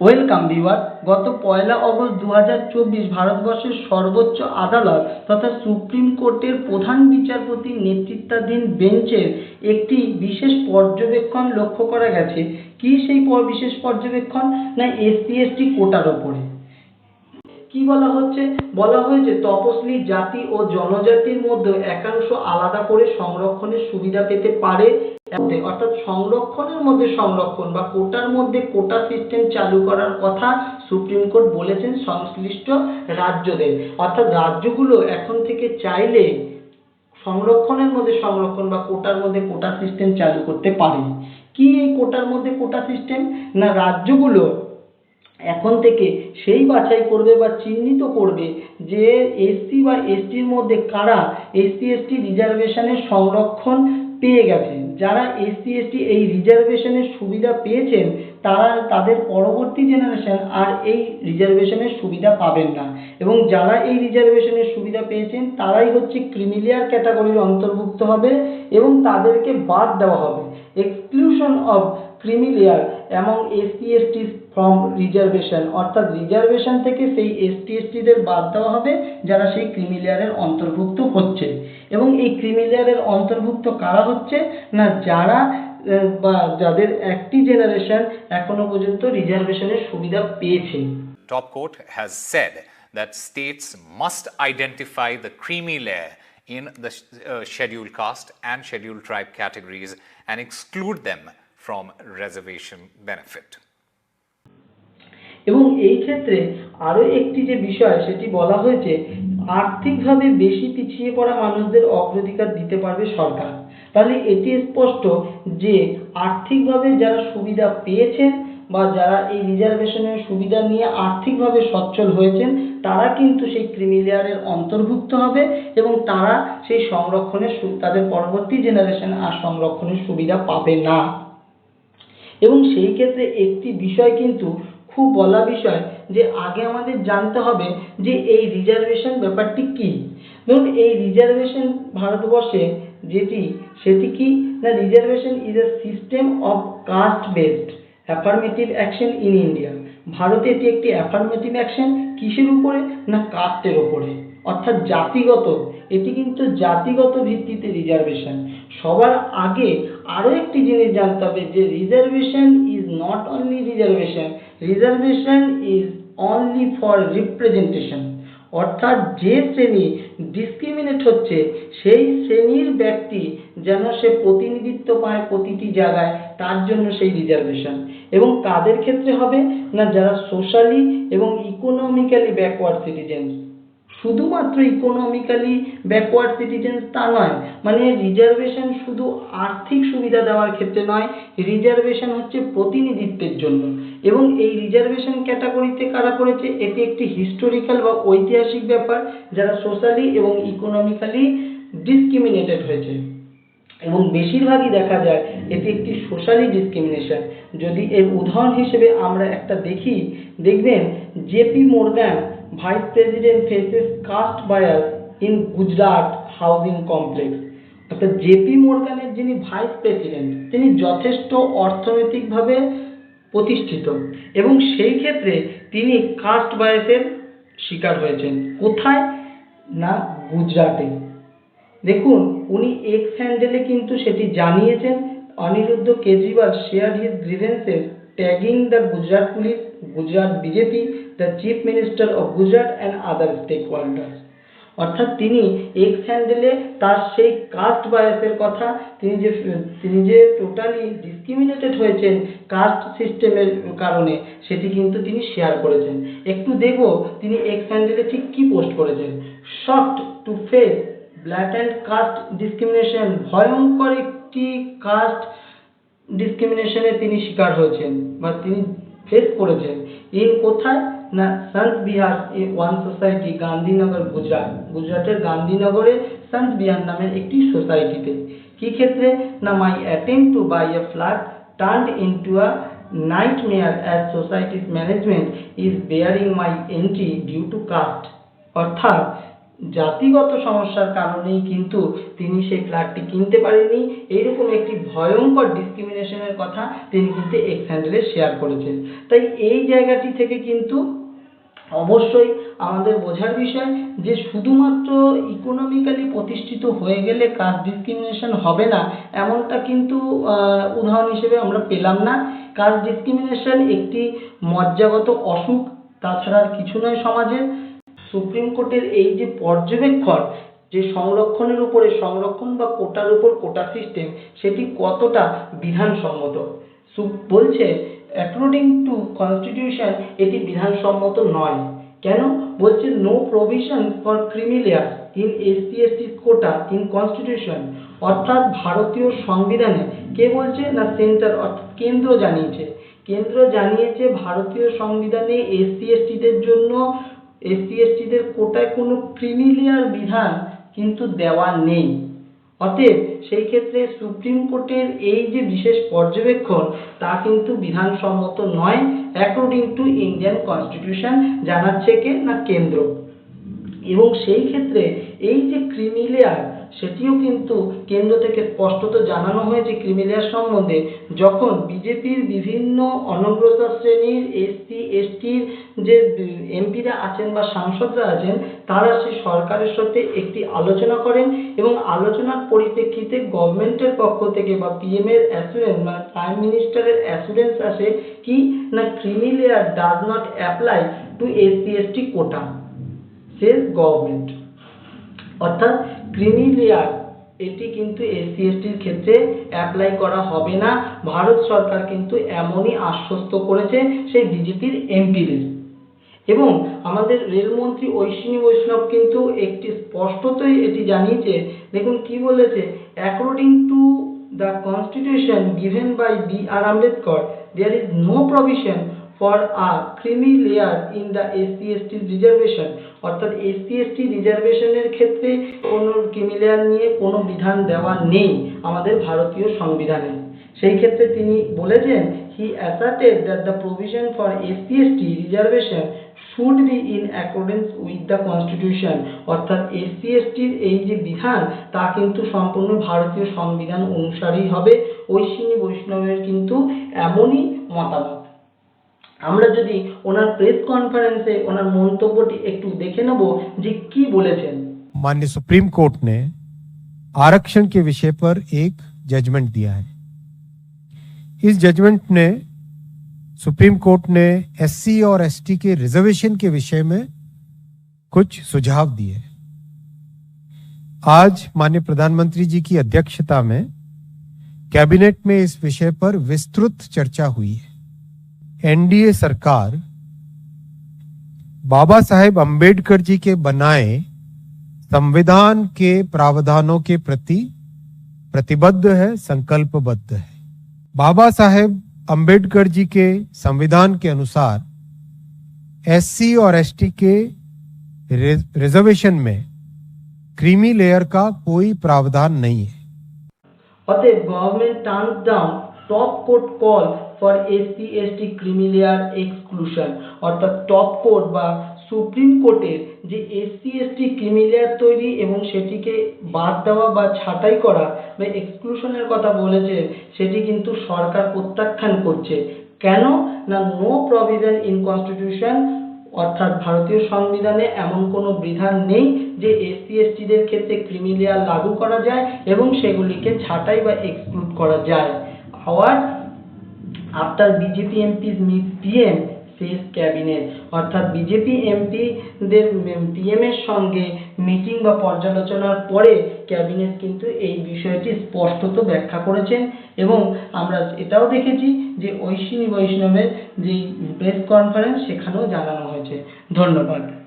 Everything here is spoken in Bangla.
ওয়েলকাম ভিউয়ার, গত পয়লা অগস্ট দু হাজার চব্বিশ ভারতবর্ষের সর্বোচ্চ আদালত তথা সুপ্রিম কোর্টের প্রধান বিচারপতির নেতৃত্বাধীন বেঞ্চের একটি বিশেষ পর্যবেক্ষণ লক্ষ্য করা গেছে। কী সেই বিশেষ পর্যবেক্ষণ? না এসসি এসটি কোটার ওপরে। কি বলা হচ্ছে? বলা হয়েছে তপশিলি জাতি ও জনজাতির মধ্যে একাংশ আলাদা করে সংরক্ষণের সুবিধা পেতে পারে। অর্থাৎ সংরক্ষণের মধ্যে সংরক্ষণ বা কোটার মধ্যে কোটা সিস্টেম চালু করার কথা সুপ্রিম কোর্ট বলেছেন সংশ্লিষ্ট রাজ্যদের। অর্থাৎ রাজ্যগুলো এখন থেকে চাইলে সংরক্ষণের মধ্যে সংরক্ষণ বা কোটার মধ্যে কোটা সিস্টেম চালু করতে পারে। কি এই কোটার মধ্যে কোটা সিস্টেম না, রাজ্যগুলো এখন থেকে সেই বাছাই করবে বা চিহ্নিত করবে যে এসসি বা এসটির মধ্যে কারা এসসি এসটি রিজার্ভেশনের সংরক্ষণ পেয়ে গেছে। যারা এসসি এসটি এই রিজার্ভেশনের সুবিধা পেয়েছেন, তারা, তাদের পরবর্তী জেনারেশন আর এই রিজার্ভেশনের সুবিধা পাবেন না। এবং যারা এই রিজার্ভেশনের সুবিধা পেয়েছেন, তারাই হচ্ছে ক্রিমিলিয়ার ক্যাটাগরির অন্তর্ভুক্ত হবে এবং তাদেরকে বাদ দেওয়া হবে। Exclusion of creamy layer among SC ST from reservation অর্থাৎ রিজার্ভেশন থেকে সেই এসটি এসটিদের বাদ দেওয়া হবে যারা সেই ক্রিমিলিয়ারের অন্তর্ভুক্ত হচ্ছে এবং এই ক্রিমিলিয়ারের অন্তর্ভুক্ত কারা হচ্ছে না যারা বা যাদের একটি জেনারেশন এখনও পর্যন্ত রিজার্ভেশনের সুবিধা পেয়েছে Top Court has said that states must identify the creamy layer in the uh, scheduled caste and scheduled tribe categories and exclude them from reservation benefit. এবং এই ক্ষেত্রে আরও একটি যে বিষয়, সেটি বলা হয়েছে, আর্থিকভাবে বেশি পিছিয়ে পড়া মানুষদের অগ্রাধিকার দিতে পারবে সরকার। তাহলে এটি স্পষ্ট যে আর্থিকভাবে যারা সুবিধা পেয়েছেন বা যারা এই রিজার্ভেশনের সুবিধা নিয়ে আর্থিকভাবে সচ্ছল হয়েছেন, তারা কিন্তু সেই ক্রিমিলিয়ারের অন্তর্ভুক্ত হবে এবং তারা সেই সংরক্ষণের তাদের পরবর্তী জেনারেশন আর সংরক্ষণের সুবিধা পাবে না। এবং সেই ক্ষেত্রে একটি বিষয় কিন্তু খুব বলা বিষয় যে আগে আমাদের জানতে হবে যে এই রিজার্ভেশন ব্যাপারটি কি। ধরুন এই রিজার্ভেশন ভারতবর্ষে যেটি, সেটি কি না reservation is a system of caste based affirmative action in India ভারতে এটি একটি অ্যাফার্মেটিভ অ্যাকশন কিসের উপরে? না কাস্টের উপরে? অর্থাৎ জাতিগত। এটি কিন্তু জাতিগত ভিত্তিতে রিজার্ভেশন সবার আগে আরও একটি জিনিস জানতে হবে যে reservation is not only reservation reservation is only for representation অর্থাৎ যে শ্রেণি ডিসক্রিমিনেট হচ্ছে, সেই শ্রেণির ব্যক্তি যেন সে প্রতিনিধিত্ব পায় প্রতিটি জায়গায়, তার জন্য সেই রিজার্ভেশন এবং কাদের ক্ষেত্রে হবে না, যারা সোশ্যালি এবং ইকোনমিক্যালি ব্যাকওয়ার্ড সিটিজেন্স শুধুমাত্র ইকোনমিক্যালি ব্যাকওয়ার্ড সিটিজেন্স তা নয় মানে রিজার্ভেশন শুধু আর্থিক সুবিধা দেওয়ার ক্ষেত্রে নয় রিজার্ভেশন হচ্ছে প্রতিনিধিত্বের জন্য। এবং এই রিজার্ভেশন ক্যাটাগরিতে কারা করেছে এটি একটি হিস্টোরিক্যাল বা ঐতিহাসিক ব্যাপার, যারা সোশ্যালি এবং ইকোনমিক্যালি ডিসক্রিমিনেটেড হয়েছে। এবং বেশিরভাগই দেখা যায়, এটি একটি সোশ্যালি ডিসক্রিমিনেশন যদি এর উদাহরণ হিসেবে আমরা একটা দেখি, দেখবেন JP Morgan vice president faces caste bias in Gujarat housing complex অর্থাৎ জেপি মোরগানের যিনি ভাইস প্রেসিডেন্ট তিনি যথেষ্ট অর্থনৈতিকভাবে প্রতিষ্ঠিত এবং সেই ক্ষেত্রে তিনি কাস্ট বায়াসের শিকার হয়েছেন। কোথায়? না, গুজরাটে। দেখুন, উনি এক্স হ্যান্ডেলে কিন্তু সেটি জানিয়েছেন। Anirudh Kejriwal share his grievances tagging the Gujarat police Gujarat BJP the chief minister of Gujarat and other holders অর্থাৎ তিনি এক্স হ্যান্ডেলে তার সেই কাস্ট বায়াসের কথা, তিনি যে তিনি যে টোটালি ডিসক্রিমিনেটেড হয়েছেন কাস্ট সিস্টেমের কারণে, সেটি কিন্তু তিনি শেয়ার করেছেন। একটু দেখব তিনি এক্স হ্যান্ডেলে ঠিক কী পোস্ট করেছেন। Shocked to face blatant caste discrimination ভয়ঙ্কর একটি কাস্ট ডিসক্রিমিনেশনে তিনি শিকার হয়েছেন, বা তিনি ফেস করেছেন। ইন কোথায় না সন্ত বিহার ওয়ান সোসাইটি গান্ধীনগর গুজরাট গুজরাটের গান্ধীনগরে সন্ত বিহার নামের একটি সোসাইটিতে কি ক্ষেত্রে? না my attempt to buy a flat turned into a nightmare as society's management is barring my entry due to caste অর্থাৎ, জাতিগত সমস্যার কারণেই কিন্তু তিনি সেই ফ্ল্যাটটি কিনতে পারেননি। এইরকম একটি ভয়ঙ্কর ডিসক্রিমিনেশনের কথা তিনি কিন্তু এক্স হ্যান্ডেলে শেয়ার করেছেন। তাই এই জায়গাটি থেকে কিন্তু অবশ্যই আমাদের বোঝার বিষয় যে শুধুমাত্র ইকোনমিক্যালি প্রতিষ্ঠিত হয়ে গেলে কাস্ট ডিসক্রিমিনেশন হবে না, এমনটা কিন্তু উদাহরণ হিসেবে আমরা পেলাম না। কাস্ট ডিসক্রিমিনেশন একটি মজ্জাগত অসুখ, তাছাড়া আর কিছু নয় সমাজে। সুপ্রিম কোর্টের এই যে পর্যবেক্ষণ, যে সংরক্ষণের উপরে, সংরক্ষণ বা কোটার উপর কোটা সিস্টেম সেটি কতটা বিধানসম্মত? বলছে অ্যাকর্ডিং টু কনস্টিটিউশন এটি বিধানসম্মত নয়। কেন? বলছে no provision for creamy layer in SC ST quota in constitution অর্থাৎ ভারতীয় সংবিধানে কে বলছে? না সেন্টার অর্থাৎ কেন্দ্র জানিয়েছে। কেন্দ্র জানিয়েছে ভারতীয় সংবিধানে এসসি এসটিদের জন্য এসসি এসটিদের কোটায় কোনো ক্রিমিলিয়ার বিধান কিন্তু দেওয়া নেই। অতএব সেই ক্ষেত্রে সুপ্রিম কোর্টের এই যে বিশেষ পর্যবেক্ষণ, তা কিন্তু বিধানসম্মত নয় অ্যাকর্ডিং টু ইন্ডিয়ান কনস্টিটিউশন জানাচ্ছে কে? না, কেন্দ্র। এবং সেই ক্ষেত্রে এই যে ক্রিমিলেয়ার সেটিও কিন্তু কেন্দ্র থেকে স্পষ্টত জানানো হয়েছে ক্রিমিলেয়ার সম্বন্ধে। যখন বিজেপির বিভিন্ন অনগ্রসর শ্রেণির এসসি এসটির যে এমপিরা আছেন বা সাংসদরা আছেন, তারা সেই সরকারের সাথে একটি আলোচনা করেন এবং আলোচনার পরিপ্রেক্ষিতে গভর্নমেন্টের পক্ষ থেকে বা পিএম এর অ্যাসুরেন্স মানে প্রাইম মিনিস্টারের অ্যাসুরেন্স আসে কি না creamy layer does not apply to SC ST quota self government অর্থাৎ ক্রিমি লেয়ার এটি কিন্তু এসসি এসটির ক্ষেত্রে অ্যাপ্লাই করা হবে না। ভারত সরকার কিন্তু এমনই আশ্বস্ত করেছে সেই বিজেপির এমপিদের এবং আমাদের রেলমন্ত্রী ঐশিনী বৈষ্ণব কিন্তু একটি স্পষ্টতই এটি জানিয়েছে, দেখুন কি বলেছে according to the constitution given by B R Ambedkar there is no provision a creamy layer in the SC ST reservation অর্থাৎ এসসি এসটি রিজার্ভেশনের ক্ষেত্রে কোনো ক্রিমি লেয়ার নিয়ে কোনো বিধান দেওয়া নেই আমাদের ভারতীয় সংবিধানে। সেই ক্ষেত্রে তিনি বলেছেন asserted that the provision for SC ST reservation should be in accordance with the constitution অর্থাৎ এসসি এসটির এই যে বিধান, তা কিন্তু সম্পূর্ণ ভারতীয় সংবিধান অনুসারেই হবে। ঐশিনী বৈষ্ণবের কিন্তু এমনই মতামত। আমরা যদি ওনার প্রেস কনফারেন্সে ওনার মন্তব্যটি একটু দেখে নেব যে কি বলেছেন माननीय सुप्रीम कोर्ट ने आरक्षण के विषय पर एक जजमेंट दिया है इस जजमेंट ने सुप्रीम कोर्ट ने एससी और एसटी के रिजर्वेशन के विषय में कुछ सुझाव दिए आज माननीय प्रधानमंत्री जी की अध्यक्षता में कैबिनेट में इस विषय पर विस्तृत चर्चा हुई है एनडीए सरकार बाबा साहेब अंबेडकर जी के बनाए संविधान के प्रावधानों के प्रति प्रतिबद्ध है, संकल्पबद्ध है। बाबा साहेब अंबेडकर जी के संविधान के अनुसार एससी और एसटी के रिजर्वेशन में क्रीमी लेयर का कोई प्रावधान नहीं है। Government top court call for SC ST creamy layer exclusion অর্থাৎ টপ কোর্ট বা সুপ্রিম কোর্টের যে এসসি এসটি ক্রিমিলিয়ার তৈরি এবং সেটিকে বাদ দেওয়া বা ছাঁটাই করা বা এক্সক্লুশনের কথা বলেছে সেটি কিন্তু সরকার প্রত্যাখ্যান করছে। কেন? না নো প্রভিশন ইন কনস্টিটিউশন অর্থাৎ ভারতীয় সংবিধানে এমন কোনো বিধান নেই যে এসসি এসটিদের ক্ষেত্রে ক্রিমিলিয়ার লাগু করা যায় এবং সেগুলিকে ছাঁটাই বা এক্সক্লুড করা যায়। Hour after BJP MPs meet PM says cabinet অর্থাৎ বিজেপি এমপিদের পিএম এর সঙ্গে মিটিং বা পর্যালোচনার পরে ক্যাবিনেট কিন্তু এই বিষয়টি স্পষ্টত ব্যাখ্যা করেছেন এবং আমরা এটাও দেখেছি যে ঐশিনী বৈষ্ণবের যেই প্রেস কনফারেন্স সেখানেও জানানো হয়েছে। ধন্যবাদ।